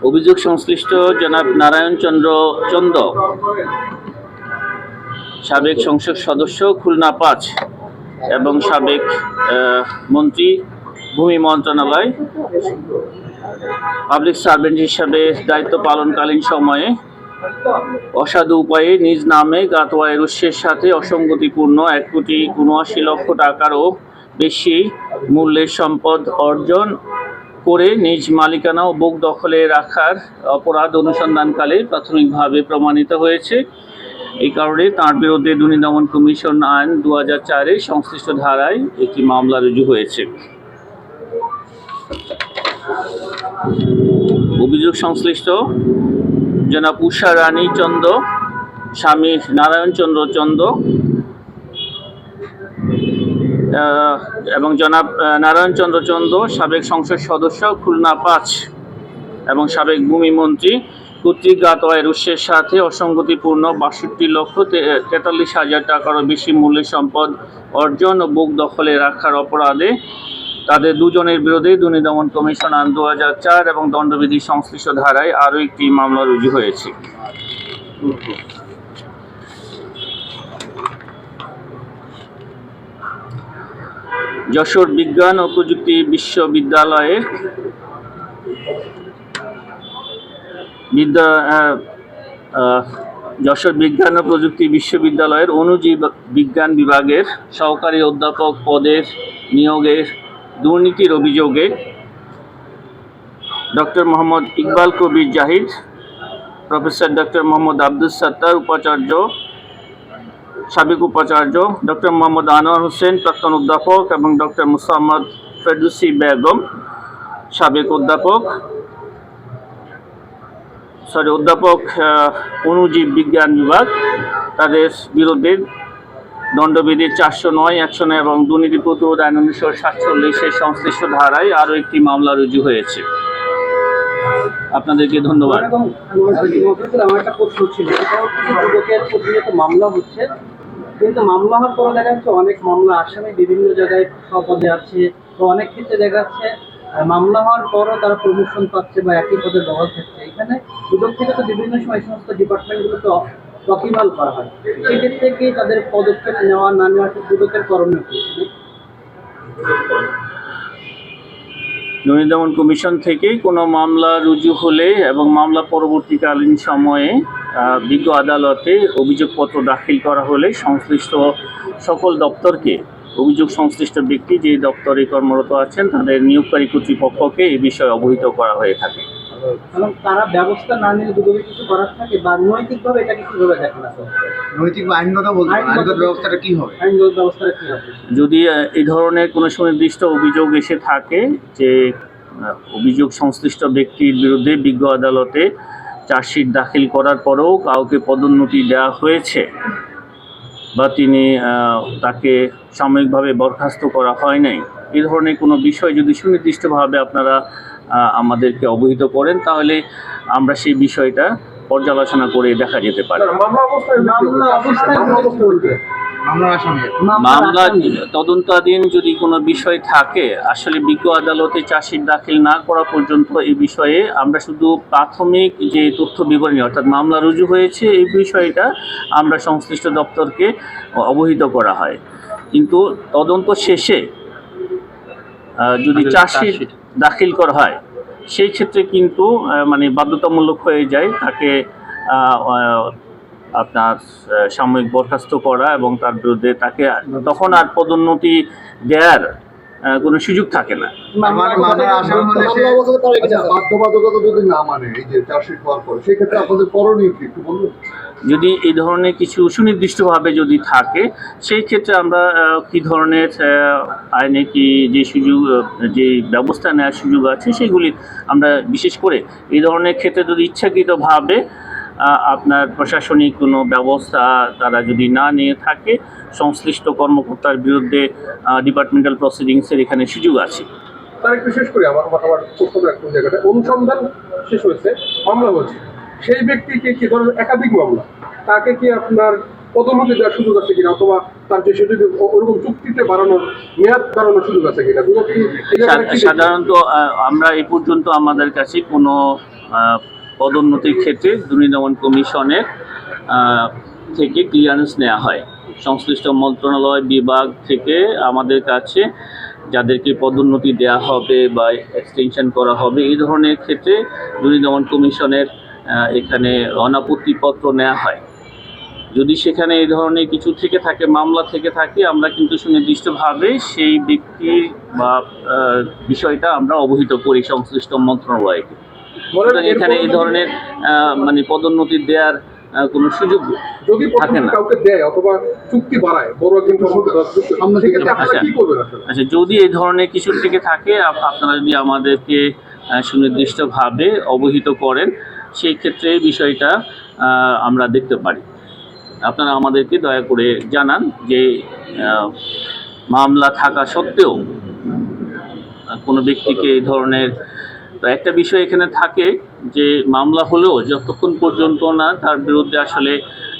অভিযোগ সংশ্লিষ্ট জনাব নারায়ণ চন্দ্র চন্দ। সাবেক সংসদ সদস্য খুলনা পাঁচ এবং সাবেক মন্ত্রী ভূমি মন্ত্রণালয় পাবলিক সার্ভেন্ট হিসাবে দায়িত্ব পালনকালীন সময়ে অসাধু উপায়ে নিজ নামে গাতোয়ায়ের উৎসের সাথে অসঙ্গতিপূর্ণ এক কোটি উনআশি লক্ষ টাকারও বেশি মূল্যের সম্পদ অর্জন করে নিজ মালিকানা ও বুক দখলে রাখার অপরাধ অনুসন্ধানকালে প্রাথমিকভাবে প্রমাণিত হয়েছে। এই কারণে তাঁর বিরুদ্ধে দুর্নীতি দমন কমিশন আইন দু হাজার চারে সংশ্লিষ্ট ধারায় একটি মামলা রুজু হয়েছে। অভিযোগ সংশ্লিষ্ট জনাব উষা রানী চন্দ স্বামী নারায়ণ চন্দ্র চন্দ এবং জনাব নারায়ণ চন্দ্র চন্দ, সাবেক সংসদ সদস্য খুলনা পাঁচ এবং সাবেক ভূমি মন্ত্রী কর্তৃক গাতোয়ায়ের উৎসের সাথে অসঙ্গতিপূর্ণ বাষট্টি লক্ষ তেতাল্লিশ হাজার টাকারও বেশি মূল্যের সম্পদ অর্জন ও বুক দখলে রাখার অপরাধে তাদের দুজনের বিরুদ্ধে দুর্নীতি দমন কমিশন আইন দু হাজার চার এবং দণ্ডবিধি সংশ্লিষ্ট ধারায় আরও একটি মামলা রুজু হয়েছে। যশোর বিজ্ঞান ও প্রযুক্তি বিশ্ববিদ্যালয়ের বিদ্যা যশোর বিজ্ঞান ও প্রযুক্তি বিশ্ববিদ্যালয়ের অনুজীব বিজ্ঞান বিভাগের সহকারী অধ্যাপক পদের নিয়োগের দুর্নীতির অভিযোগে doctor Mohammad Iqbal Kabir Zahid, professor doctor Mohammad Abdul Sattar, উপাচার্য সাবেক উপাচার্য ডক্টর মোহাম্মদ আনোয়ার হোসেন, প্রাক্তন অধ্যাপক এবং ডক্টর মুসাম্মদ ফেরদুসি বেগম, সাবেক অধ্যাপক সরি অধ্যাপক অনুজীব বিজ্ঞান বিভাগ, তাদের বিরুদ্ধে দণ্ডবিধি চারশো নয়, একশো নয় এবং দুর্নীতি প্রতিরোধ আইন উনিশশো সাতচল্লিশের সংশ্লিষ্ট ধারায় আরও একটি মামলা রুজু হয়েছে। আপনাদেরকে ধন্যবাদ। আমার একটা প্রশ্ন ছিল। মামলা হচ্ছে। কিন্তু মামলা হওয়ার পরে দেখা যাচ্ছে অনেক মামলা আসামি বিভিন্ন জায়গায় পদে আছে তো অনেক ক্ষেত্রে দেখা যাচ্ছে মামলা হওয়ার পরও তারা প্রমোশন পাচ্ছে বা একই পদে বহাল থাকছে। এখানে দুদক থেকে তো বিভিন্ন সময় সমস্ত ডিপার্টমেন্টগুলোকে রকিমাল করা হয়। সেক্ষেত্রে কি তাদের পদক্ষেপ নেওয়া না নেওয়া দুদকের করণীয় কি? দমন কমিশন থেকেই কোনো মামলা রুজু হলে এবং মামলা পরবর্তীকালীন সময়ে বিজ্ঞ আদালতে অভিযোগপত্র দাখিল করা হলে সংশ্লিষ্ট সকল দপ্তরকে অভিযোগ সংশ্লিষ্ট ব্যক্তি যে দপ্তরে কর্মরত আছেন তাদের নিয়োগকারী কর্তৃপক্ষকে এই বিষয়ে অবহিত করা হয়ে থাকে। এবং তারা ব্যবস্থা না নিলে দুদকে কিছু করার থাকে বা নৈতিকভাবে এটাকে কীভাবে দেখেন নৈতিক বা আইনগত বলতে আইনগত আইনগত ব্যবস্থাটা কি হবে? আইনগত ব্যবস্থাটা কি হবে? যদি এই ধরনের কোনো সুনির্দিষ্ট অভিযোগ এসে থাকে যে অভিযোগ সংশ্লিষ্ট ব্যক্তির বিরুদ্ধে বিজ্ঞ আদালতে চার্জশিট দাখিল করার পরেও কাউকে পদোন্নতি দেওয়া হয়েছে বা তিনি তাকে সাময়িকভাবে বরখাস্ত করা হয় নাই। এ ধরনের কোনো বিষয় যদি সুনির্দিষ্টভাবে আপনারা আমাদেরকে অবহিত করেন, তাহলে আমরা সেই বিষয়টা পর্যালোচনা করে দেখা যেতে পারে। মামলা তদন্তাধীন যদি কোনো বিষয় থাকে আসলে বিজ্ঞ আদালতে চাষির দাখিল না করা পর্যন্ত এই বিষয়ে আমরা শুধু প্রাথমিক যে তথ্য বিবরণী অর্থাৎ মামলা রুজু হয়েছে এই বিষয়টা আমরা সংশ্লিষ্ট দপ্তরকে অবহিত করা হয়। কিন্তু তদন্ত শেষে যদি চাষির দাখিল করা হয় সেই ক্ষেত্রে কিন্তু মানে বাধ্যতামূলক হয়ে যায় তাকে আপনার সাময়িক বরখাস্ত করা এবং তার বিরুদ্ধে তাকে তখন আর পদোন্নতি দেওয়ার কোনো সুযোগ থাকে না। বাধ্যবাধকতা যদি না মানে এই যে চার্জশিট হওয়ার পরে সেক্ষেত্রে আপনাদের করণীয় কি একটু বলুন। যদি এই ধরনের কিছু সুনির্দিষ্টভাবে যদি থাকে সেই ক্ষেত্রে আমরা কি ধরনের আইনে কি যে সুযোগ যে ব্যবস্থা নেওয়ার সুযোগ আছে সেগুলি আমরা বিশেষ করে এই ধরনের ক্ষেত্রে যদি ইচ্ছাকৃতভাবে আপনার প্রশাসনিক কোনো ব্যবস্থা তারা যদি না নিয়ে থাকে সংশ্লিষ্ট কর্মকর্তার বিরুদ্ধে ডিপার্টমেন্টাল প্রসিডিংসের এখানে সুযোগ আছে। তার একটু শেষ করি আমার কথা আমার বক্তব্য একটু জায়গাটা। অনুসন্ধান শেষ হয়েছে মামলা হয়েছে। সেই ব্যক্তিকে কি ধরনের একাধিক মামলা তাকে কি আপনার পদোন্নতি দেওয়ার সুযোগ আছে কিনা অথবা তার যে সুযোগ ওরকম চুক্তিতে বাড়ানোর মেয়াদ বাড়ানোর সুযোগ আছে কিনা? সাধারণত আমরা এই পর্যন্ত আমাদের কাছে কোনো পদোন্নতির ক্ষেত্রে দুর্নীতি দমন কমিশনের থেকে ক্লিয়ারেন্স নেওয়া হয়। সংশ্লিষ্ট মন্ত্রণালয় বিভাগ থেকে আমাদের কাছে যাদেরকে পদোন্নতি দেওয়া হবে বা এক্সটেনশন করা হবে, এই ধরনের ক্ষেত্রে দুর্নীতি দমন কমিশনের এখানে অনাপত্তিপত্র নেওয়া হয়। যদি সেখানে এই ধরনের কিছু থেকে থাকে, মামলা থেকে থাকে, আমরা কিন্তু সুনির্দিষ্টভাবে সেই ব্যক্তির বা বিষয়টা আমরা অবহিত করি সংশ্লিষ্ট মন্ত্রণালয়কে। সুতরাং এখানে এই ধরনের মানে পদোন্নতি দেওয়ার কোনো সুযোগ যদি থাকে না। কাউকে দেয় অথবা চুক্তি বাড়ায় বড় একজন আচ্ছা। আচ্ছা যদি এই ধরনের কিছু থেকে থাকে আপনারা যদি আমাদেরকে সুনির্দিষ্টভাবে অবহিত করেন সেই ক্ষেত্রে এই বিষয়টা আমরা দেখতে পারি আপনারা আমাদেরকে দয়া করে জানান যে মামলা থাকা সত্ত্বেও কোনো ব্যক্তিকে এই ধরনের তো একটা বিষয় এখানে থাকে যে মামলা হলেও যতক্ষণ পর্যন্ত না তার বিরুদ্ধে আসলে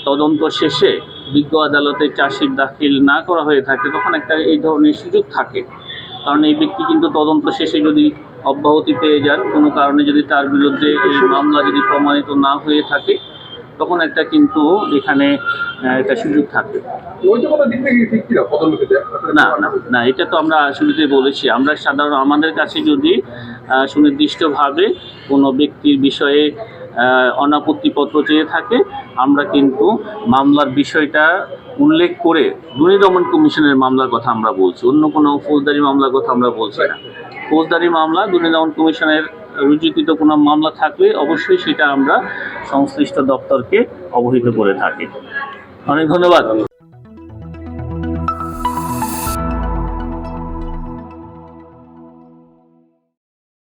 তদন্ত শেষে বিজ্ঞ আদালতে চার্জশিট দাখিল না করা হয়ে থাকে, তখন একটা এই ধরনের সুযোগ থাকে। কারণ এই ব্যক্তি কিন্তু তদন্ত শেষে যদি অব্যাহতি পেয়ে যান, কোনো কারণে যদি তার বিরুদ্ধে এই মামলা যদি প্রমাণিত না হয়ে থাকে তখন একটা কিন্তু এখানে একটা সুযোগ থাকে নৈতিকতা দিক থেকে কি ঠিক কিনা পদোন্নতি দেয় না না না এটা তো আমরা শুরুতে বলেছি। আমরা সাধারণ আমাদের কাছে যদি সুনির্দিষ্টভাবে কোনো ব্যক্তির বিষয়ে অনাপত্তিপত্র চেয়ে থাকে আমরা কিন্তু মামলার বিষয়টা উল্লেখ করে দমন কমিশনের মামলার কথা আমরা বলছি। অন্য কোনো ফৌজদারি মামলার কথা আমরা বলছি না। ফৌজদারি মামলা দমন কমিশনের রুজুকৃত কোনো মামলা থাকলে অবশ্যই সেটা আমরা সংশ্লিষ্ট দপ্তরকে অবহিত করে থাকি। অনেক ধন্যবাদ।